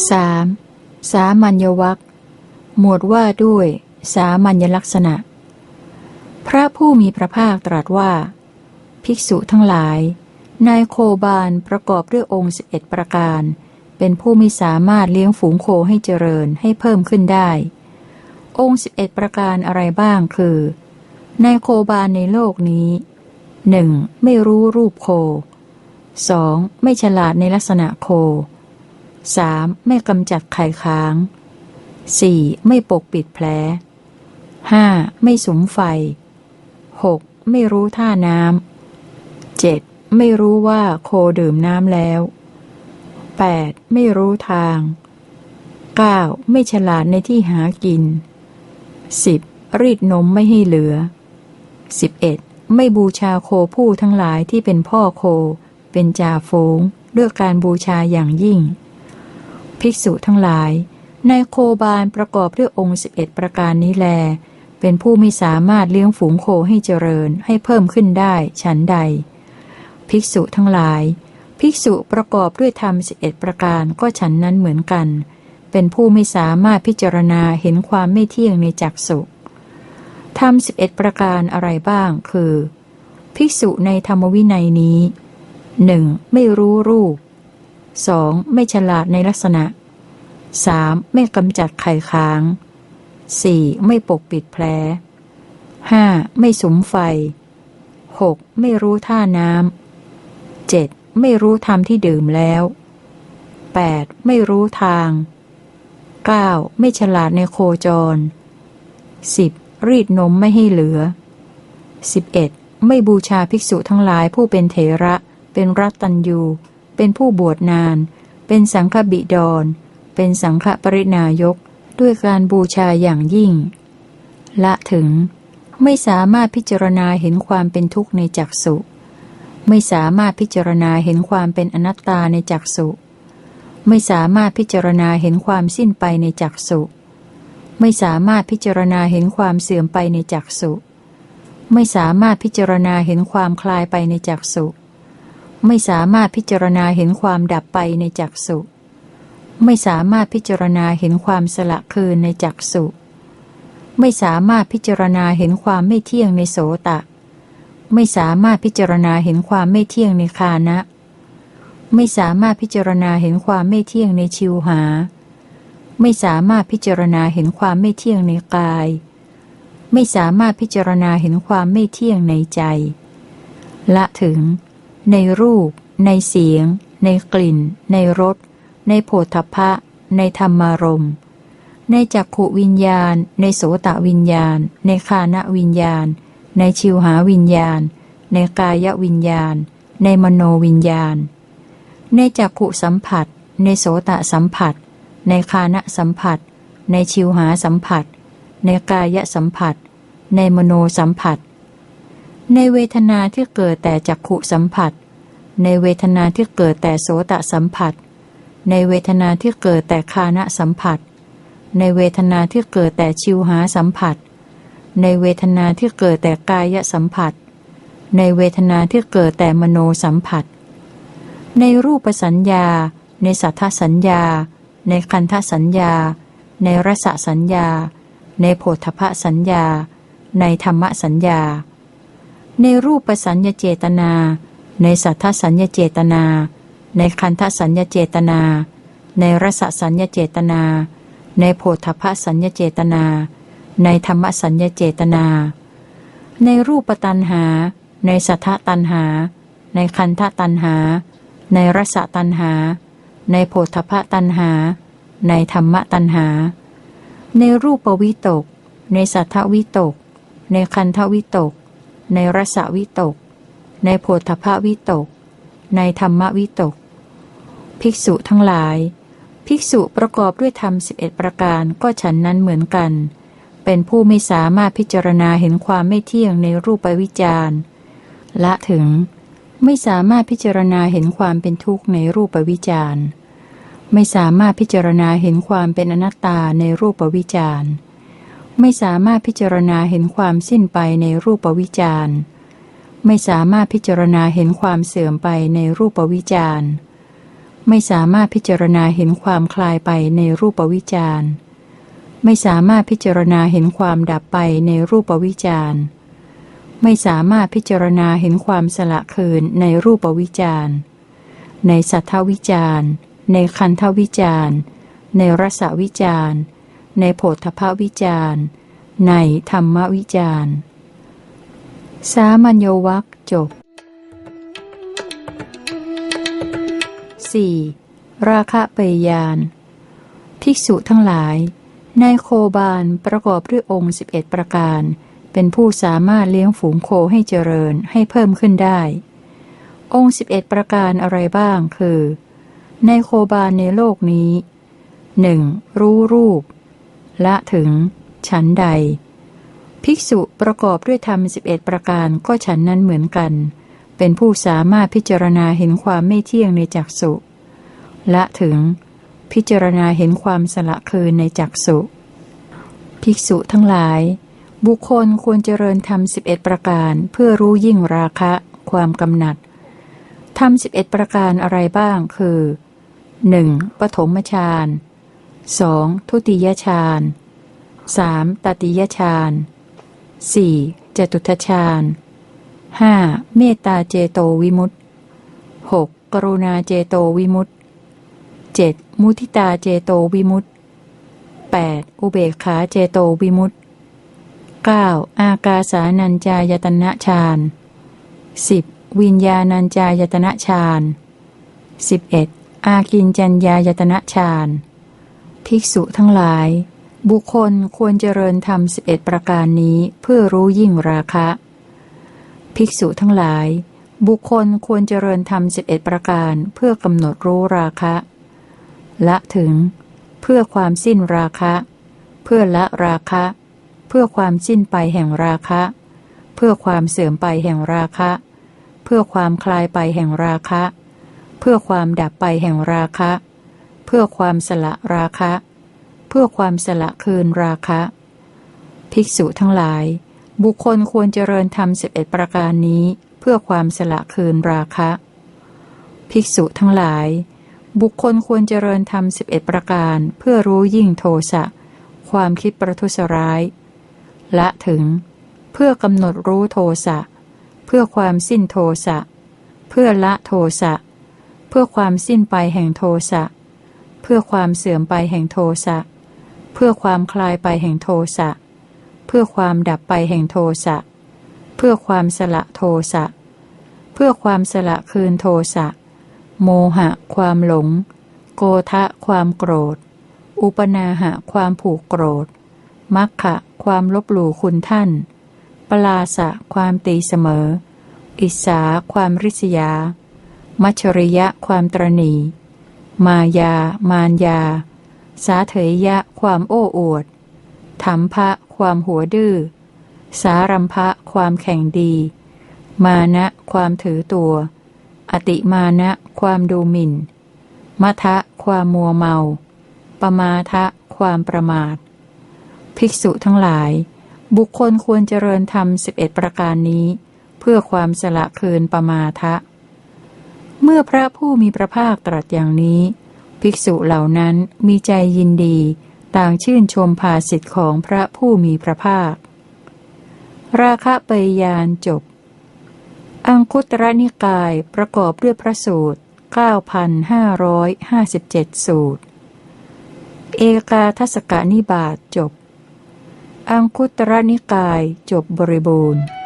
3. สามัญญวัคหมวดว่าด้วย สามัญลักษณะ พระผู้มีพระภาคตรัสว่า ภิกษุทั้งหลาย นายโคบาลประกอบด้วยองค์สิบเอ็ดประการ เป็นผู้มีสามารถเลี้ยงฝูงโคให้เจริญให้เพิ่มขึ้นได้ องค์สิบเอ็ดประการอะไรบ้างคือนายโคบาลในโลกนี้หนึ่งไม่รู้รูปโค 2. ไม่ฉลาดในลักษณะโค 3. ไม่กำจัดไข่ค้าง 4. ไม่ปกปิดแผล 5. ไม่สุมไฟ 6. ไม่รู้ท่าน้ำ 7. ไม่รู้ว่าโคดื่มน้ำแล้ว 8. ไม่รู้ทาง 9. ไม่ฉลาดในที่หากิน 10. รีดนมไม่ให้เหลือ 11. ไม่บูชาโคผู้ทั้งหลายที่เป็นพ่อโค เป็นจ่าฝูงด้วยการบูชาอย่างยิ่ง ภิกษุทั้งหลาย ในโคบาลประกอบด้วยองค์สิบเอ็ดประการนี้แล เป็นผู้ไม่สามารถเลี้ยงฝูงโคให้เจริญให้เพิ่มขึ้นได้ฉันใด ภิกษุทั้งหลาย ภิกษุประกอบด้วยธรรมสิบเอ็ดประการก็ฉันนั้นเหมือนกัน เป็นผู้ไม่สามารถพิจารณาเห็นความไม่เที่ยงในจักสุธรรมสิบเอ็ดประการอะไรบ้าง คือ ภิกษุในธรรมวินัยนี้หนึ่งไม่รู้รูป 2. ไม่ฉลาดในลักษณะ 3. ไม่กำจัดไข่ค้าง 4. ไม่ปกปิดแผล 5. ไม่สุมไฟ 6. ไม่รู้ท่าน้ำ 7. ไม่รู้ธรรมที่ดื่มแล้ว 8. ไม่รู้ทาง 9. ไม่ฉลาดในโคจร 10. รีดนมไม่ให้เหลือ 11. ไม่บูชาภิกษุทั้งหลายผู้เป็นเถระ เป็นรัตตัญยู เป็นผู้บวชนาน เป็นสังฆบิดร เป็นสังฆปรินายก ด้วยการบูชาอย่างยิ่ง ละถึง ไม่สามารถพิจารณาเห็นความเป็นทุกข์ในจักสุ ไม่สามารถพิจารณาเห็นความเป็นอนัตตาในจักสุ ไม่สามารถพิจารณาเห็นความสิ้นไปในจักสุไม่สามารถพิจารณาเห็นความเสื่อมไปในจักสุ ไม่สามารถพิจารณาเห็นความคลายไปในจักสุ ไม่สามารถพิจารณาเห็นความดับไปในจักสุไม่สามารถพิจารณาเห็นความสละคืนในจักสุไม่สามารถพิจารณาเห็นความไม่เที่ยงในโสตะ ไม่สามารถพิจารณาเห็นความไม่เที่ยงในคานะ ไม่สามารถพิจารณาเห็นความไม่เที่ยงในชิวหา ไม่สามารถพิจารณาเห็นความไม่เที่ยงในกาย ไม่สามารถพิจารณาเห็นความไม่เที่ยงในใจ ละถึง ในรูป ในเสียง ในกลิ่น ในรส ในโผฏฐพะ ในธรรมารมในจักขุวิญญาณ ในโสตวิญญาณ ในคานวิญญาณ ในชิวหาวิญญาณ ในกายวิญญาณ ในมโนวิญญาณ ในจักขุสัมผัส ในโสตสัมผัส ในคานสัมผัส ในชิวหาสัมผัส ในกายสัมผัส ในมโนสัมผัส ในเวทนาที่เกิดแต่จักขุสัมผัส ในเวทนาที่เกิดแต่โสตสัมผัส ในเวทนาที่เกิดแต่คานะสัมผัส ในเวทนาที่เกิดแต่ชิวหาสัมผัส ในเวทนาที่เกิดแต่กายสัมผัส ในเวทนาที่เกิดแต่มโนสัมผัส ในรูปสัญญา ในสัทธสัญญา ในคันธสัญญา ในรสสัญญา ในโผฏฐสัญญา ในธรรมสัญญา ในรูปสัญญเจตนา ในสัทธสัญญเจตนา ในคันธสัญญเจตนา ในรสสัญญเจตนา ในโพธพสัญญเจตนา ในธรรมสัญญเจตนา ในรูปตันหา ในสัทธตันหา ในคันธตันหา ในรสตันหา ในโพธพตันหา ในธรรมตันหา ในรูปวิตก ในสัทธวิตก ในคันธวิตก ในรสวิตก ในโพธพวิตก ในธรรมวิตก ภิกษุทั้งหลาย ภิกษุประกอบด้วยธรรมสิบเอ็ดประการก็ฉันนั้นเหมือนกัน เป็นผู้ไม่สามารถพิจารณาเห็นความไม่เที่ยงในรูปวิจารละถึง ไม่สามารถพิจารณาเห็นความเป็นทุกข์ในรูปวิจารไม่สามารถพิจารณาเห็นความเป็นอนัตตาในรูปวิจารณ์ ไม่สามารถพิจารณาเห็นความสิ้นไปในรูปวิจารณ์ไม่สามารถพิจารณาเห็นความเสื่อมไปในรูปวิจารณ์ไม่สามารถพิจารณาเห็นความคลายไปในรูปวิจารณ์ไม่สามารถพิจารณาเห็นความดับไปในรูปวิจารณ์ไม่สามารถพิจารณาเห็นความสละคืนในรูปวิจารณ์ในสัทธวิจารณ์ในคันธวิจารณ์ในรสวิจารณ์ ในโผฏฐพวิจารณ์ในธรรมวิจารณ์สามัญญวัคจบ 4. ราคะเปยาน ภิกษุทั้งหลาย ในโคบาลประกอบด้วยองค์ 11 ประการ เป็นผู้สามารถเลี้ยงฝูงโคให้เจริญให้เพิ่มขึ้นได้ องค์ 11 ประการอะไรบ้างคือ ในโคบาลในโลกนี้ 1. รู้รูป ละถึง ฉันใด ภิกษุประกอบด้วยธรรม11ประการก็ฉันนั้นเหมือนกัน เป็นผู้สามารถพิจารณาเห็นความไม่เที่ยงในจักสุละถึง พิจารณาเห็นความสละคืนในจักสุภิกษุทั้งหลาย บุคคลควรเจริญธรรม11ประการเพื่อรู้ยิ่งราคะ ความกำหนัดธรรม11ประการอะไรบ้างคือ 1. ปฐมฌาน 2. ทุติยฌาน 3. ตติยฌาน 4. จตุทชฌาน 5. เมตตาเจโตวิมุตติ 6. กรุณาเจโตวิมุตติ 7. มุทิตาเจโตวิมุตติ 8. อุเบกขาเจโตวิมุตติ 9. อากาสานัญจายตนะฌาน 10. วิญญาณัญจายตนะฌาน 11. อากินจัญญายตนะฌาน ภิกษุทั้งหลาย บุคคลควรเจริญธรรมสิบเอ็ดประการนี้เพื่อรู้ยิ่งราคะ ภิกษุทั้งหลาย บุคคลควรเจริญธรรมสิบเอ็ดประการเพื่อกำหนดรู้ราคะ ละถึง เพื่อความสิ้นราคะ เพื่อละราคะ เพื่อความสิ้นไปแห่งราคะ เพื่อความเสื่อมไปแห่งราคะ เพื่อความคลายไปแห่งราคะ เพื่อความดับไปแห่งราคะเเพื่อความสละราคะ เพื่อความสละคืนราคะ ภิกษุทั้งหลาย บุคคลควรเจริญธรรมสิบเอ็ดประการนี้เพื่อความสละคืนราคะ ภิกษุทั้งหลาย บุคคลควรเจริญธรรมสิบเอ็ดประการเพื่อรู้ยิ่งโทสะ ความคิดประทุษร้าย ละถึง เพื่อกำหนดรู้โทสะ เพื่อความสิ้นโทสะ เพื่อละโทสะ เพื่อความสิ้นไปแห่งโทสะเพื่อความเสื่อมไปแห่งโทสะ เพื่อความคลายไปแห่งโทสะ เพื่อความดับไปแห่งโทสะ เพื่อความสละโทสะ เพื่อความสละคืนโทสะ โมหะ ความหลง โกทะ ความโกรธ อุปนาหะ ความผูกโกรธ มัคคะความลบหลู่คุณท่าน ปลาสะ ความตีเสมอ อิสา ความริษยา มัชริยะ ความตรณี มายา มานยา สาเถยะ ความโอ้อวดธรรมภะความหัวดื้อ สารัมภะความแข่งดี มานะ ความถือตัว อติมานะ ความดูหมิ่นมัทะ ความมัวเมา ปมาทะ ความประมาท ภิกษุทั้งหลาย บุคคลควรเจริญธรรมสิบเอ็ดประการนี้ เพื่อความสละคืนปมาทะ เมื่อพระผู้มีพระภาคตรัสอย่างนี้ ภิกษุเหล่านั้นมีใจยินดี ต่างชื่นชมภาสิทธิ์ของพระผู้มีพระภาค ราคะเปยยานจบ อังคุตรนิกายประกอบด้วยพระสูตร 9,557 สูตร เอกาทศกนิบาตจบ อังคุตรนิกายจบบริบูรณ์「